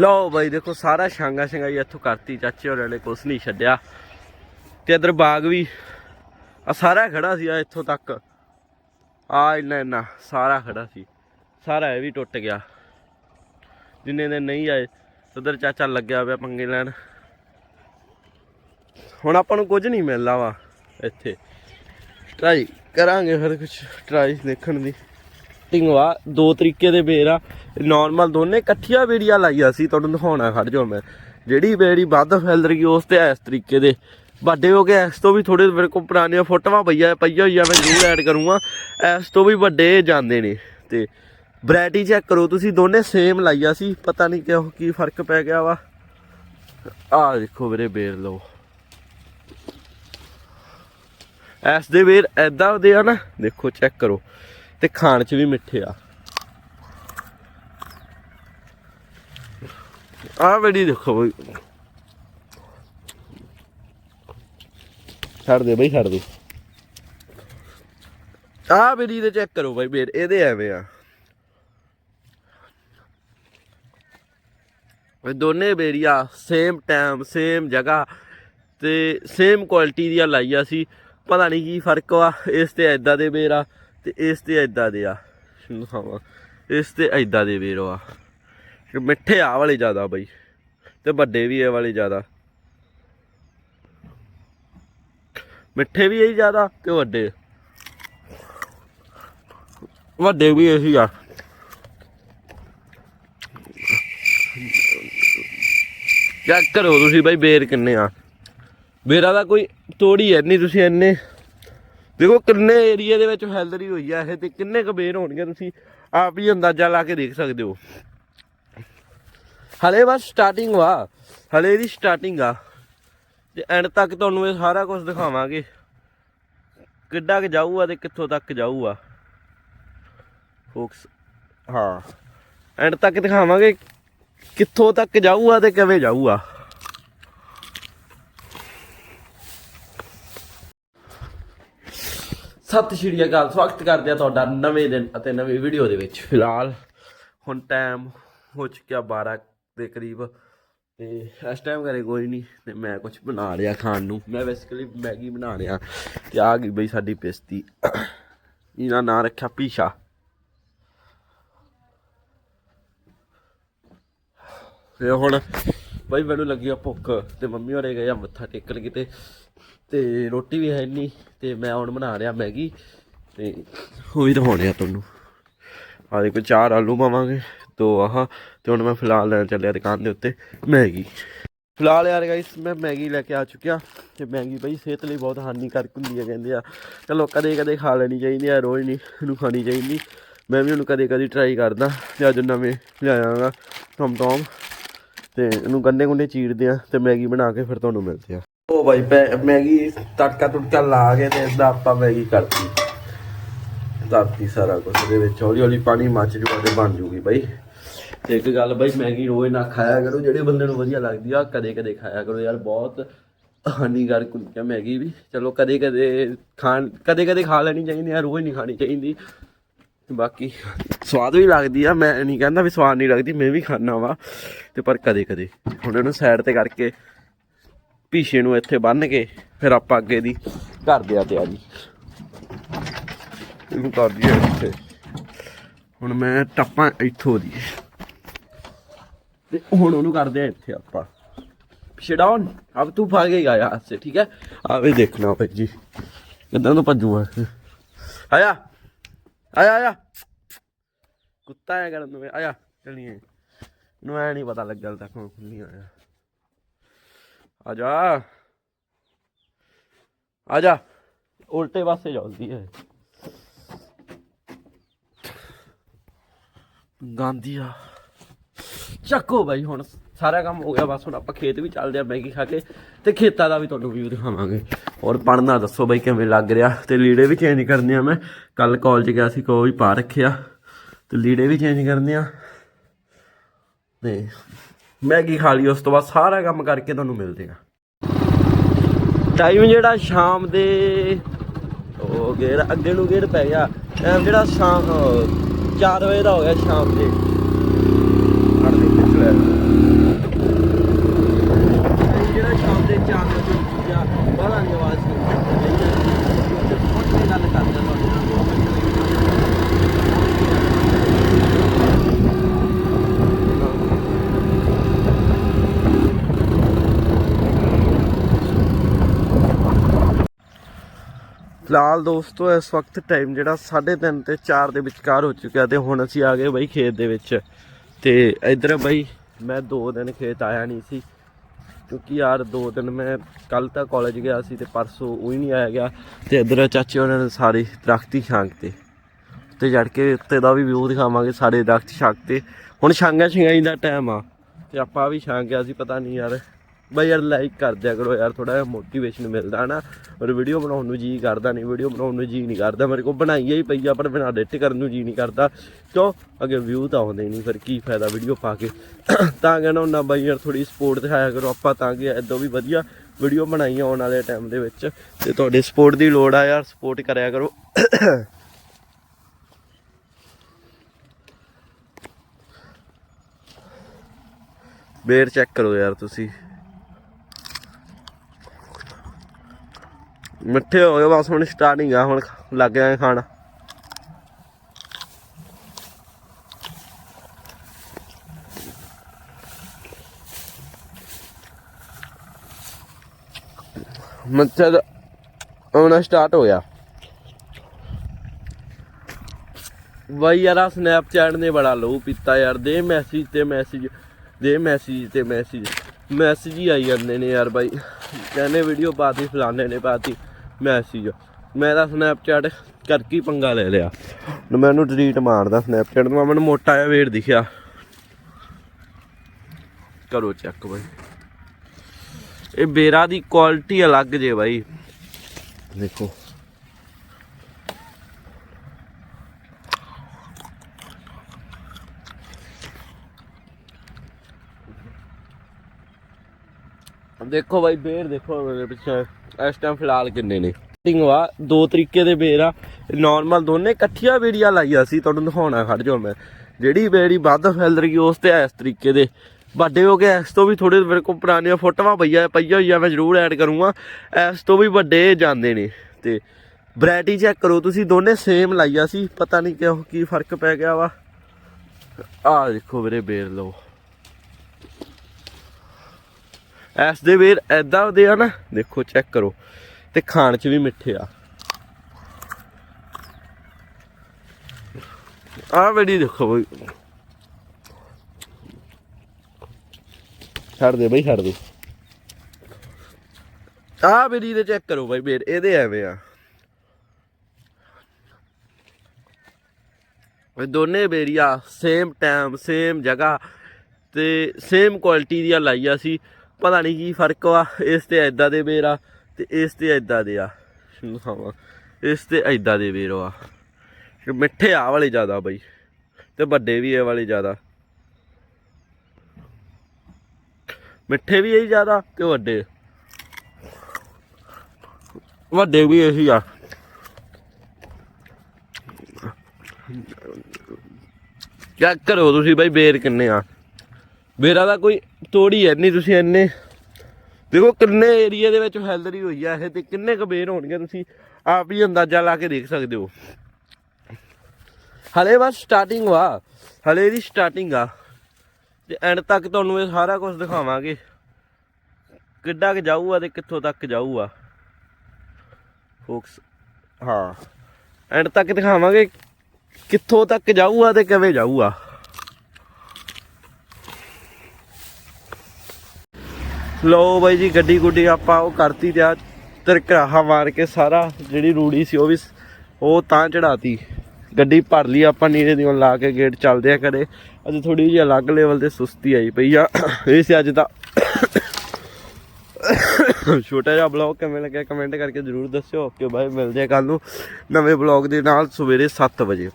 ਲਓ ਬਾਈ, ਦੇਖੋ ਸਾਰਾ ਛਾਂਗਾ ਛੰਗਾਈ ਇੱਥੋਂ ਕਰਤੀ, ਚਾਚੇ ਹੋਰਾਂ ਨੇ ਕੁਛ ਨਹੀਂ ਛੱਡਿਆ। ਤੇ ਇਧਰ ਬਾਗ ਵੀ ਆ ਸਾਰਾ ਖੜਾ ਸੀ ਆ ਇੱਥੋਂ ਤੱਕ। ਆ ਇੰਨਾ ਇੰਨਾ, ਸਾਰਾ ਖੜਾ ਸੀ। ਸਾਰਾ ਇਹ ਵੀ ਟੁੱਟ ਗਿਆ। ਜਿੰਨੇ ਦਿਨ ਨਹੀਂ ਆਏ, ਉਧਰ ਚਾਚਾ ਲੱਗਿਆ ਪਿਆ ਪੰਗੇ ਲੈਣ। ਹੁਣ ਆਪਾਂ ਨੂੰ ਕੁਝ ਨਹੀਂ ਮਿਲਦਾ ਵਾ ਇੱਥੇ। ਟਰਾਈ ਕਰਾਂਗੇ ਫਿਰ ਕੁਝ ਟਰਾਈ ਦੇਖਣ ਦੀ। ਕਟਿੰਗ ਵਾ ਦੋ ਤਰੀਕੇ ਦੇ ਬੇਰ ਆ। ਨਾਰਮਲ ਦੋਨੇ ਇਕੱਠੀਆਂ ਬੇੜੀਆਂ ਲਾਈਆਂ ਸੀ, ਤੁਹਾਨੂੰ ਦਿਖਾਉਣਾ, ਖੜ ਜਾਓ ਮੈਂ। ਜਿਹੜੀ ਬੇੜੀ ਵੱਧ ਫੈਲ ਰਹੀ ਉਸ ਤੇ ਇਸ ਤਰੀਕੇ ਦੇ। ਵੱਡੇ ਹੋ ਗਏ, ਇਸ ਤੋਂ ਵੀ ਥੋੜੇ ਮੇਰੇ ਕੋਲ ਪੁਰਾਣੀਆਂ ਫੋਟੋਆਂ ਪਈਆਂ ਪਈਆਂ ਹੋਈਆਂ, ਮੈਂ ਜ਼ਰੂਰ ਐਡ ਕਰੂੰਗਾ। ਇਸ ਤੋਂ ਵੀ ਵੱਡੇ ਜਾਂਦੇ ਨੇ। ਤੇ ਵੈਰਾਈਟੀ ਚੈੱਕ ਕਰੋ, ਤੁਸੀਂ ਦੋਨੇ ਸੇਮ ਲਾਈਆਂ ਸੀ, ਪਤਾ ਨਹੀਂ ਕਿਉਂ ਕੀ ਫ਼ਰਕ ਪੈ ਗਿਆ ਵਾ। ਆਹ ਦੇਖੋ ਵੀਰੇ ਬੇਰ, ਲਓ। ਐਸ ਦੇ ਵੇਰ ਐਦਾਂ ਦੇ ਆ ਨਾ, ਦੇਖੋ ਚੈੱਕ ਕਰੋ। ਤੇ ਖਾਣ ਚ ਵੀ ਮਿੱਠੇ ਆ। ਆ ਬੜੀ ਦੇਖੋ ਬਈ। ਛੱਡ ਦੇ ਬਈ, ਛੱਡ ਦੇ। ਆ ਬੇੜੀ ਦੇ ਚੈੱਕ ਕਰੋ ਬਾਈ ਬੇਰ ਇਹਦੇ ਐਵੇਂ ਆ। ਇਹ ਦੋਨੇ ਬੇੜੀਆਂ ਸੇਮ ਟਾਈਮ ਸੇਮ ਜਗ੍ਹਾ ਤੇ ਸੇਮ ਕੁਆਲਿਟੀ ਦੀਆਂ ਲਾਈਆਂ ਸੀ। ਪਤਾ ਨਹੀਂ ਕੀ ਫ਼ਰਕ ਵਾ, ਇਸ ਤੇ ਐਦਾਂ ਦੇ ਬੇਰ ਆ। ਤੇ ਇਸ ਤੇ ਐਦਾਂ ਦੇ ਆ। ਦਿਖਾਵਾਂ। ਇਸ ਤੇ ਐਦਾਂ ਦੇ ਬੇਰ ਆ। ਮਿੱਠੇ ਆ ਵਾਲੇ ਜ਼ਿਆਦਾ ਬਈ। ਤੇ ਵੱਡੇ ਵੀ ਇਹ ਵਾਲੇ ਜ਼ਿਆਦਾ। ਮਿੱਠੇ ਵੀ ਇਹੀ ਜ਼ਿਆਦਾ ਤੇ ਵੱਡੇ। ਵੱਡੇ ਵੀ ਇਹੀ ਆ। ਚੈੱਕ ਕਰੋ ਤੁਸੀਂ ਬਾਈ ਬੇਰ ਕਿੰਨੇ ਆ। ਬੇਰਾਂ ਦਾ ਕੋਈ ਤੋੜੀ ਐ ਨਹੀਂ ਤੁਸੀਂ ਇੰਨੇ। ਦੇਖੋ ਕਿੰਨੇ ਏਰੀਆ ਦੇ ਵਿੱਚ ਫੈਲਰੀ ਹੋਈ ਆ ਇਹ ਤੇ ਕਿੰਨੇ ਕੁ ਬੇਰ ਹੋਣਗੇ ਤੁਸੀਂ ਆਪ ਹੀ ਅੰਦਾਜ਼ਾ ਲਾ ਕੇ ਦੇਖ ਸਕਦੇ ਹੋ। ਹਲੇ ਬਸ ਸਟਾਰਟਿੰਗ ਵਾ, ਹਲੇ ਦੀ ਸਟਾਰਟਿੰਗ ਆ। ਤੇ ਐਂਡ ਤੱਕ ਤੁਹਾਨੂੰ ਇਹ ਸਾਰਾ ਕੁਝ ਦਿਖਾਵਾਂਗੇ। ਕਿੱਡਾ ਕੁ ਜਾਊਗਾ ਤੇ ਕਿੱਥੋਂ ਤੱਕ ਜਾਊਗਾ। ਫੋਕਸ ਹਾਂ। ਐਂਡ ਤੱਕ ਦਿਖਾਵਾਂਗੇ ਕਿੱਥੋਂ ਤੱਕ ਜਾਊਗਾ ਤੇ ਕਿਵੇਂ ਜਾਊਗਾ। ਸਤਿ ਸ਼੍ਰੀ ਅਕਾਲ, ਸਵਾਗਤ ਕਰਦੇ ਆ ਤੁਹਾਡਾ ਨਵੇਂ ਦਿਨ ਅਤੇ ਨਵੀਂ ਵੀਡੀਓ ਦੇ ਵਿੱਚ। ਫਿਲਹਾਲ ਹੁਣ ਟਾਈਮ ਹੋ ਚੁੱਕਿਆ 12 ਦੇ ਕਰੀਬ ਤੇ ਇਸ ਟਾਈਮ ਘਰੇ ਕੋਈ ਨਹੀਂ ਤੇ ਮੈਂ ਕੁਝ ਬਣਾ ਰਿਹਾ ਖਾਣ ਨੂੰ। ਮੈਂ ਬੇਸਿਕਲੀ ਮੈਗੀ ਬਣਾ ਰਿਹਾ ਤੇ ਆ ਗਈ ਬਈ ਸਾਡੀ ਪੇਸਤੀ। ਇਹਦਾ ਨਾਂ ਰੱਖਿਆ ਪੀਸ਼ਾ। ਤੇ ਹੁਣ ਬਈ ਮੈਨੂੰ ਲੱਗੀ ਆ ਭੁੱਖ ਤੇ ਮੰਮੀ ਹੋਰੇ ਗਏ ਆ, ਮੱਥਾ ਟੇਕਣ ਕਿਤੇ। ਤੇ ਰੋਟੀ ਵੀ ਹੈ ਨਹੀਂ ਤੇ ਮੈਂ ਹੁਣ ਬਣਾ ਰਿਹਾ ਮੈਗੀ ਤੇ ਉਹ ਵੀ ਦਿਖਾਉਣੇ ਆ ਤੁਹਾਨੂੰ। ਆ ਦੇਖੋ, ਚਾਰ ਆਲੂ ਪਾਵਾਂਗੇ, ਦੋ ਆਹ, ਤੇ ਹੁਣ ਮੈਂ ਫਿਲਹਾਲ ਲੈਣ ਚੱਲਿਆ ਦੁਕਾਨ ਦੇ ਉੱਤੇ ਮੈਗੀ। ਫਿਲਹਾਲ ਯਾਰ ਗਾਇਸ ਮੈਂ ਮੈਗੀ ਲੈ ਕੇ ਆ ਚੁੱਕਿਆ ਤੇ ਮੈਗੀ ਬਈ ਸਿਹਤ ਲਈ ਬਹੁਤ ਹਾਨੀਕਾਰਕ ਹੁੰਦੀ ਹੈ, ਕਹਿੰਦੇ ਆ। ਚਲੋ ਕਦੇ ਕਦੇ ਖਾ ਲੈਣੀ ਚਾਹੀਦੀ ਆ, ਰੋਜ਼ ਨਹੀਂ, ਇਹਨੂੰ ਖਾਣੀ ਚਾਹੀਦੀ। ਮੈਂ ਵੀ ਉਹਨੂੰ ਕਦੇ ਕਦੇ ਟਰਾਈ ਕਰਦਾ ਤੇ ਅੱਜ ਨਵੇਂ ਲਿਆਵਾਂਗਾ ਟਮ ਟਮ ਤੇ ਇਹਨੂੰ ਗੰਡੇ ਗੁੰਡੇ ਚੀਰਦੇ ਆ ਤੇ ਮੈਗੀ ਬਣਾ ਕੇ ਫਿਰ ਤੁਹਾਨੂੰ ਮਿਲਦੇ ਆ। ਭਾਈ ਪੈ- ਮੈਗੀ ਤੜਕਾ ਤੁੜਕਾ ਲਾ ਕੇ ਤੇ ਇਦਾਂ ਆਪਾਂ ਮੈਗੀ ਕਰਤੀ। ਕਰਤੀ ਸਾਰਾ ਕੁਝ ਦੇ ਵਿੱਚ ਹੌਲੀ ਹੌਲੀ ਪਾਣੀ ਮੱਚ ਜੂਗਾ ਤੇ ਬਣ ਜੂਗੀ ਬਾਈ। ਤੇ ਇੱਕ ਗੱਲ ਬਾਈ, ਮੈਗੀ ਰੋਜ਼ ਨਾ ਖਾਇਆ ਕਰੋ, ਜਿਹੜੇ ਬੰਦੇ ਨੂੰ ਵਧੀਆ ਲੱਗਦੀ ਆ, ਕਦੇ ਕਦੇ ਖਾਇਆ ਕਰੋ ਯਾਰ, ਬਹੁਤ ਹਾਨੀਕਾਰਕ ਹੁੰਦੀ ਆ ਮੈਗੀ ਵੀ। ਚਲੋ, ਕਦੇ ਕਦੇ ਖਾਣ, ਕਦੇ ਕਦੇ ਖਾ ਲੈਣੀ ਚਾਹੀਦੀ ਆ, ਰੋਜ਼ ਨਹੀਂ ਖਾਣੀ ਚਾਹੀਦੀ। ਬਾਕੀ ਸਵਾਦ ਵੀ ਲੱਗਦੀ ਆ, ਮੈਂ ਨਹੀਂ ਕਹਿੰਦਾ ਵੀ ਸਵਾਦ ਨਹੀਂ ਲੱਗਦੀ, ਮੈਂ ਵੀ ਖਾਣਾ ਵਾ। ਤੇ ਪਰ ਕਦੇ ਕਦੇ, ਹੁਣ ਇਹਨੂੰ ਸਾਈਡ ਤੇ ਕਰਕੇ ਪੀਛੇ ਨੂੰ ਇੱਥੇ ਬੰਨ ਕੇ ਫਿਰ ਆਪਾਂ ਅੱਗੇ ਦੀ ਕਰਦੇ ਆ ਤਿਆਰੀ ਇਹਨੂੰ ਕਰ ਦਈਏ ਇੱਥੇ। ਹੁਣ ਮੈਂ ਟੱਪਾਂ ਇੱਥੋਂ ਦੀ। ਤੇ ਹੁਣ ਉਹਨੂੰ ਕਰਦੇ ਆ ਇੱਥੇ ਆਪਾਂ। ਪਿਛੇ ਅਬ ਤੂੰ ਭਾਗੇਗਾ ਯਾਰ ਸੇ ਠੀਕ ਹੈ? ਆਵੇ ਦੇਖਣਾ ਭਾਈ ਜੀ। ਕਿੱਦਾਂ ਤੋਂ ਭੱਜੂਗਾ ਆਇਆ। ਆਇਆ ਆਇਆ। ਕੁੱਤਾ ਹੈ ਕਰਨ ਨੂੰ ਆਇਆ, ਚਲੀਏ। ਨੂੰ ਐ ਨਹੀਂ ਪਤਾ ਲੱਗਿਆ ਹਾਲੇ ਤੱਕ ਖੁੱਲੀ ਆਇਆ ਆ ਜਾ। ਆ ਜਾ। ਉਲਟੇ ਪਾਸੇ ਜਾਂਦੀ ਹੈ। ਗਾਂਧੀਆ ਚੱਕੋ ਬਾਈ, ਹੁਣ ਸਾਰਾ ਕੰਮ ਹੋ ਗਿਆ, ਬਸ ਹੁਣ ਆਪਾਂ ਖੇਤ ਵੀ ਚੱਲਦੇ ਆ, ਮੈਗੀ ਖਾ ਕੇ ਤੇ ਖੇਤਾਂ ਦਾ ਵੀ ਤੁਹਾਨੂੰ ਵੀਊ ਦਿਖਾਵਾਂਗੇ। ਔਰ ਪੜਨਾ ਦੱਸੋ ਬਾਈ, ਕਿਵੇਂ ਲੱਗ ਰਿਹਾ? ਤੇ ਲੀੜੇ ਵੀ ਚੇਂਜ ਕਰਨੇ ਆ ਮੈਂ। ਕੱਲ ਕਾਲਜ ਗਿਆ ਸੀ, ਕੋਈ ਪਾ ਰੱਖਿਆ। ਤੇ ਲੀੜੇ ਵੀ ਚੇਂਜ ਕਰਨੇ ਆ। ਤੇ ਮੈਗੀ ਖਾ ਲਈ ਉਸ ਤੋਂ ਬਾਅਦ ਸਾਰਾ ਕੰਮ ਕਰਕੇ ਤੁਹਾਨੂੰ ਮਿਲਦੇ ਆ ਟਾਈਮ ਜਿਹੜਾ ਸ਼ਾਮ ਦੇ ਉਹ ਗੇਰ ਅੱਗੇ ਨੂੰ ਗੇਰ ਪੈ ਗਿਆ ਟਾਈਮ ਜਿਹੜਾ ਸ਼ਾਮ 4 ਵਜੇ ਦਾ ਹੋ ਗਿਆ ਸ਼ਾਮ ਦੇ। ਹੜ ਦੇ ਪਿਛਲੇ ਫਿਲਹਾਲ ਦੋਸਤੋ, ਇਸ ਵਕਤ ਟਾਈਮ ਜਿਹੜਾ 3:30 ਤੇ 4 ਦੇ ਵਿਚਕਾਰ ਹੋ ਚੁੱਕਿਆ ਤੇ ਹੁਣ ਅਸੀਂ ਆ ਗਏ ਬਾਈ ਖੇਤ ਦੇ ਵਿੱਚ। ਤੇ ਇਧਰ ਬਾਈ, ਮੈਂ 2 ਦਿਨ ਖੇਤ ਆਇਆ ਨਹੀਂ ਸੀ, ਕਿਉਂਕਿ ਯਾਰ 2 ਦਿਨ ਮੈਂ ਕੱਲ ਤਾਂ ਕਾਲਜ ਗਿਆ ਸੀ ਤੇ ਪਰਸੋਂ ਉਹੀ ਨਹੀਂ ਆਇਆ ਗਿਆ। ਤੇ ਇਧਰ ਚਾਚੇ ਉਹਨਾਂ ਨੇ ਸਾਰੇ ਦਰਖਤੀ ਛਾਂਗ ਤੇ। ਉੱਤੇ ਜੜ ਕੇ ਉੱਤੇ ਦਾ ਵੀ ਵਿਊ ਦਿਖਾਵਾਂਗੇ ਸਾਰੇ ਦਰਖਤ ਛਾਂਗ ਤੇ। ਹੁਣ ਛਾਂਗਾ ਛਿੰਗਾਈ ਦਾ ਟਾਈਮ ਆ। ਤੇ ਆਪਾਂ ਵੀ ਛਾਂਗ ਗਿਆ ਸੀ, ਪਤਾ ਨਹੀਂ ਯਾਰ ਬਈ ਯਾਰ ਲਾਈਕ ਕਰ ਦਿਆ ਕਰੋ ਯਾਰ ਥੋੜਾ ਜਿਹਾ ਮੋਟੀਵੇਸ਼ਨ ਮਿਲਦਾ ਨਾ ਔਰ ਵੀਡੀਓ ਬਣਾਉਣ ਨੂੰ ਜੀ ਕਰਦਾ ਨਹੀਂ ਵੀਡੀਓ ਬਣਾਉਣ ਨੂੰ ਜੀ ਨਹੀਂ ਕਰਦਾ। ਮੇਰੇ ਕੋਲ ਬਣਾਈ ਹੀ ਪਈ ਆ, ਪਰ ਬਿਨਾਂ ਐਡਿਟ ਕਰਨ ਨੂੰ ਜੀ ਨਹੀਂ ਕਰਦਾ। ਕਿਉਂ? ਅੱਗੇ ਵਿਊ ਤਾਂ ਆਉਂਦੇ ਨਹੀਂ, ਫਿਰ ਕੀ ਫਾਇਦਾ ਵੀਡੀਓ ਪਾ ਕੇ? ਤਾਂ ਕਹਿੰਦਾ ਹੁੰਦਾ ਬਾਈ ਯਾਰ ਥੋੜੀ ਸਪੋਰਟ ਦਿਖਾਇਆ ਕਰੋ, ਆਪਾਂ ਤਾਂ ਕਿ ਇਦਾਂ ਵੀ ਵਧੀਆ ਵੀਡੀਓ ਬਣਾਈ ਆਉਣ ਵਾਲੇ ਟਾਈਮ ਦੇ ਵਿੱਚ। ਤੇ ਤੁਹਾਡੇ ਸਪੋਰਟ ਦੀ ਲੋੜ ਆ ਯਾਰ ਸਪੋਰਟ ਕਰਿਆ ਕਰੋ। ਬੇਰ ਚੈੱਕ ਕਰੋ ਯਾਰ ਤੁਸੀਂ। ਮਿੱਠੇ ਹੋ ਗਏ, ਬਸ ਹੁਣ ਸਟਾਰਟਿੰਗ ਆ, ਹੁਣ ਲੱਗ ਜਾਏ ਖਾਣ। ਮੱਛਰ ਆਉਣਾ ਸਟਾਰਟ ਹੋ ਗਿਆ। ਬਾਈ ਯਾਰ, ਆਹ ਸਨੈਪਚੈਟ ਨੇ ਬੜਾ ਲਹੂ ਪੀਤਾ ਯਾਰ, ਦੇ ਮੈਸੇਜ ਤੇ ਮੈਸੇਜ ਦੇ ਮੈਸੇਜ ਤੇ ਮੈਸੇਜ ਮੈਸੇਜ ਹੀ ਆਈ ਜਾਂਦੇ ਨੇ ਯਾਰ ਬਾਈ। ਕਹਿੰਦੇ ਵੀਡੀਓ ਪਾਤੀ, ਫਲਾਣੇ ਨੇ ਪਾਤੀ, ਮੈਸੇਜ। ਮੈਂ ਤਾਂ ਸਨੈਪਚੈਟ ਕਰਕੇ ਪੰਗਾ ਲੈ ਲਿਆ। ਮੈਨੂੰ ਡਿਲੀਟ ਮਾਰਦਾ ਸਨੈਪਚੈਟ ਤੋਂ, ਮੈਨੂੰ ਮੋਟਾ ਜਿਹਾ ਵੇਟ ਦਿਖਿਆ। ਕਰੋ ਚੈੱਕ ਬਾਈ। ਇਹ ਬੇਰਾ ਦੀ ਕੁਆਲਿਟੀ ਅਲੱਗ ਜੇ ਬਾਈ। ਦੇਖੋ। ਦੇਖੋ ਬਾਈ ਬੇਰ ਦੇਖੋ ਮੇਰੇ ਪਿੱਛੇ ਇਸ ਟਾਈਮ ਫਿਲਹਾਲ ਕਿੰਨੇ ਨੇ ਟਿੰਗ ਵਾ ਦੋ ਤਰੀਕੇ ਦੇ ਬੇਰ ਆ ਨਾਰਮਲ ਦੋਨੇ ਇਕੱਠੀਆਂ ਬੇੜੀਆਂ ਲਾਈਆਂ ਸੀ ਤੁਹਾਨੂੰ ਦਿਖਾਉਣਾ ਖੜ ਜਾਓ ਮੈਂ ਜਿਹੜੀ ਬੇੜੀ ਵੱਧ ਫੈਲ ਰਹੀ ਉਸ ਤੇ ਇਸ ਤਰੀਕੇ ਦੇ ਵੱਡੇ ਹੋ ਕੇ ਇਸ ਤੋਂ ਵੀ ਥੋੜੇ ਮੇਰੇ ਕੋਲ ਪੁਰਾਣੀਆਂ ਫੋਟੋਆਂ ਪਈਆਂ ਪਈਆਂ ਹੋਈਆਂ ਮੈਂ ਜ਼ਰੂਰ ਐਡ ਕਰੂੰਗਾ ਇਸ ਤੋਂ ਵੀ ਵੱਡੇ ਜਾਂਦੇ ਨੇ ਤੇ ਵੈਰਾਈਟੀ ਚੈੱਕ ਕਰੋ ਤੁਸੀਂ ਦੋਨੇ ਸੇਮ ਲਾਈਆਂ ਸੀ ਪਤਾ ਨਹੀਂ ਕਿਉਂ ਕੀ ਫ਼ਰਕ ਪੈ ਗਿਆ ਵਾ ਆਹ ਦੇਖੋ ਵੀਰੇ ਬੇਰ ਲਓ ਐਸ ਦੇ ਵੇਰ ਐਦਾਂ ਦੇ ਆ ਨਾ, ਦੇਖੋ ਚੈੱਕ ਕਰੋ। ਤੇ ਖਾਣ ਚ ਵੀ ਮਿੱਠੇ ਆ। ਆ ਬੜੀ ਦੇਖੋ ਬਈ। ਛੱਡ ਦੇ ਬਈ, ਛੱਡ ਦੇ। ਆ ਬੇੜੀ ਦੇ ਚੈੱਕ ਕਰੋ ਬਾਈ ਬੇਰ ਇਹਦੇ ਐਵੇਂ ਆ। ਇਹ ਦੋਨੇ ਬੇਰੀਆਂ ਸੇਮ ਟਾਈਮ ਸੇਮ ਜਗ੍ਹਾ। ਤੇ ਸੇਮ ਕੁਆਲਿਟੀ ਦੀਆਂ ਲਾਈਆਂ ਸੀ। ਪਤਾ ਨਹੀਂ ਕੀ ਫ਼ਰਕ ਵਾ, ਇਸ ਤੇ ਐਦਾਂ ਦੇ ਬੇਰ ਆ ਤੇ ਇਸ ਤੇ ਐਦਾਂ ਦੇ ਆ। ਸ਼ੁਰੂ ਇਸ ਤੇ ਐਦਾਂ ਦੇ ਬੇਰ ਆ ਮਿੱਠੇ ਆ ਵਾਲੇ ਜ਼ਿਆਦਾ ਬਈ, ਤੇ ਵੱਡੇ ਵੀ ਇਹ ਵਾਲੇ ਜ਼ਿਆਦਾ। ਮਿੱਠੇ ਵੀ ਇਹੀ ਜ਼ਿਆਦਾ ਤੇ ਵੱਡੇ। ਵੱਡੇ ਵੀ ਇਹੀ ਆ। ਚੈੱਕ ਕਰੋ ਤੁਸੀਂ ਬਾਈ ਬੇਰ ਕਿੰਨੇ ਆ। ਬੇਰਾ ਦਾ ਕੋਈ ਤੋੜੀ ਐ ਤੁਸੀਂ ਇੰਨੇ। ਦੇਖੋ ਕਿੰਨੇ ਏਰੀਆ ਦੇ ਵਿੱਚ ਫੈਲਰੀ ਹੋਈ ਆ ਇਹ ਤੇ ਕਿੰਨੇ ਕੁ ਬੇਰ ਹੋਣਗੇ ਤੁਸੀਂ ਆਪ ਹੀ ਅੰਦਾਜ਼ਾ ਲਾ ਕੇ ਦੇਖ ਸਕਦੇ ਹੋ। ਹਲੇ ਬਸ ਸਟਾਰਟਿੰਗ ਵਾ, ਹਲੇ ਦੀ ਸਟਾਰਟਿੰਗ ਆ। ਤੇ ਐਂਡ ਤੱਕ ਤੁਹਾਨੂੰ ਇਹ ਸਾਰਾ ਕੁਝ ਦਿਖਾਵਾਂਗੇ। ਕਿੱਡਾ ਕੁ ਜਾਊਗਾ ਤੇ ਕਿੱਥੋਂ ਤੱਕ ਜਾਊਗਾ ਫੋਕਸ ਹਾਂ। ਐਂਡ ਤੱਕ ਦਿਖਾਵਾਂਗੇ ਕਿੱਥੋਂ ਤੱਕ ਜਾਊਗਾ ਤੇ ਕਿਵੇਂ ਜਾਊਗਾ ਲੋ ਬਾਈ ਜੀ, ਗੱਡੀ ਗੁੱਡੀ ਆਪਾਂ ਉਹ ਕਰਤੀ ਤੇ ਆ ਤਰਕਰਾਹਾ ਮਾਰ ਕੇ ਸਾਰਾ ਜਿਹੜੀ ਰੂੜੀ ਸੀ ਉਹ ਵੀ ਉਹ ਤਾਂ ਚੜਾਤੀ ਗੱਡੀ ਭਰ ਲਈ ਆਪਾਂ, ਨੀਰੇ ਦੀ ਲਾ ਕੇ ਗੇਟ ਚੱਲਦੇ ਆ ਕਰੇ ਅੱਜ ਥੋੜੀ ਜਿਹੀ ਅਲੱਗ ਲੈਵਲ ਤੇ ਸੁਸਤੀ ਆਈ ਪਈ ਆ। ਇਹ ਸੀ ਅੱਜ ਦਾ ਛੋਟਾ ਜਿਹਾ ਬਲੌਗ ਕਿਵੇਂ ਲੱਗਿਆ ਕਮੈਂਟ ਕਰਕੇ ਜਰੂਰ ਦੱਸਿਓ। ਓਕੇ ਬਾਈ, ਮਿਲਦੇ ਆ ਕੱਲ ਨੂੰ ਨਵੇਂ ਬਲੌਗ ਦੇ ਨਾਲ ਸਵੇਰੇ 7 ਵਜੇ।